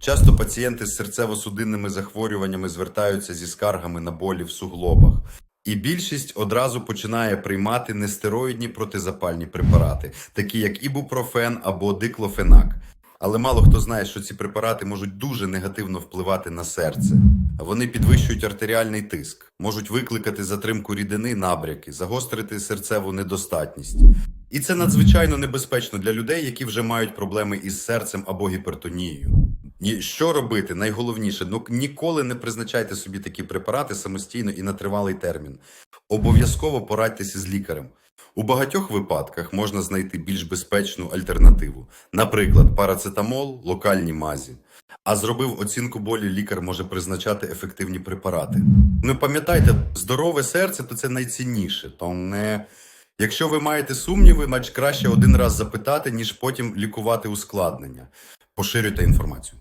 Часто пацієнти з серцево-судинними захворюваннями звертаються зі скаргами на болі в суглобах. І більшість одразу починає приймати нестероїдні протизапальні препарати, такі як ібупрофен або диклофенак. Але мало хто знає, що ці препарати можуть дуже негативно впливати на серце. Вони підвищують артеріальний тиск, можуть викликати затримку рідини, набряки, загострити серцеву недостатність. І це надзвичайно небезпечно для людей, які вже мають проблеми із серцем або гіпертонією. Ні, що робити? Найголовніше, ну ніколи не призначайте собі такі препарати самостійно і на тривалий термін. Обов'язково порадьтеся з лікарем. У багатьох випадках можна знайти більш безпечну альтернативу, наприклад, парацетамол, локальні мазі. А зробив оцінку болі, лікар може призначати ефективні препарати. Ну пам'ятайте, здорове серце то це найцінніше. То не якщо ви маєте сумніви, значить краще один раз запитати, ніж потім лікувати ускладнення. Поширюйте інформацію.